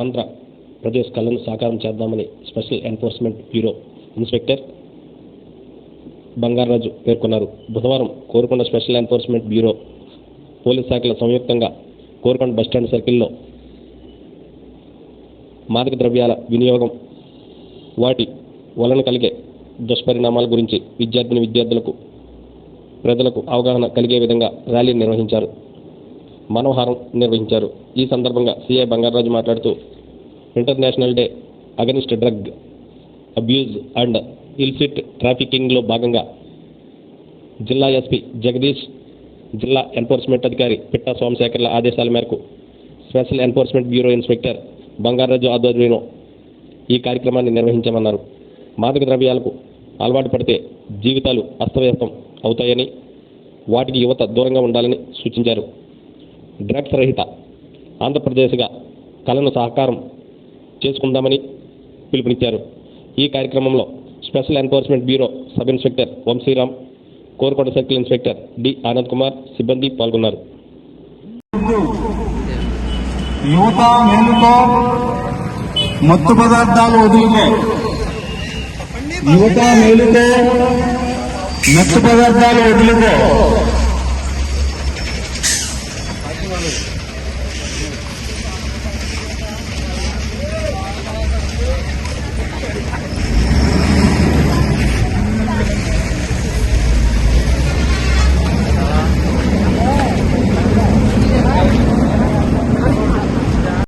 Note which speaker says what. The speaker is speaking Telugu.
Speaker 1: ఆంధ్రప్రదేశ్ ఆంధ్ర ప్రదేశ్ కళను సాకారం చేద్దామని special enforcement bureau inspector Bangaraju పేర్కొన్నారు. బుధవారం Korukonda special enforcement bureau police శాఖల సంయుక్తంగా కోరుకొండ బస్టాండ్ సర్కిల్లో మాదక ద్రవ్యాల వినియోగం వాటి వలన కలిగే దుష్పరిణామాల గురించి విద్యార్థిని విద్యార్థులకు ప్రజలకు అవగాహన కలిగే విధంగా ర్యాలీ నిర్వహించారు. మనోహారం నిర్వహించారు. ఈ సందర్భంగా సీఐ బంగారాజు మాట్లాడుతూ international day against drug abuse and illicit ట్రాఫికింగ్లో భాగంగా జిల్లా ఎస్పీ జగదీష్ జిల్లా ఎన్ఫోర్స్మెంట్ అధికారి పిట్టా సోమశేఖర్ల ఆదేశాల మేరకు special enforcement bureau inspector Bangaraju ఆధ్వర్యంలో ఈ కార్యక్రమాన్ని నిర్వహించామన్నారు. మాదక ద్రవ్యాలకు అలవాటు పడితే జీవితాలు అస్తవ్యస్తం అవుతాయని వాటికి యువత దూరంగా ఉండాలని సూచించారు. డ్రగ్స్ రహిత ఆంధ్రప్రదేశ్గా కళను సహకారం చేసుకుందామని పిలుపునిచ్చారు. ఈ కార్యక్రమంలో special enforcement bureau sub inspector Vamsiram Korukonda circle inspector D Anand Kumar సిబ్బంది పాల్గొన్నారు.
Speaker 2: యువత మేలుతో మత్తు పదార్థాలు వదిలితే యువత మేలుతో మత్తు పదార్థాలు వదిలితే minutes.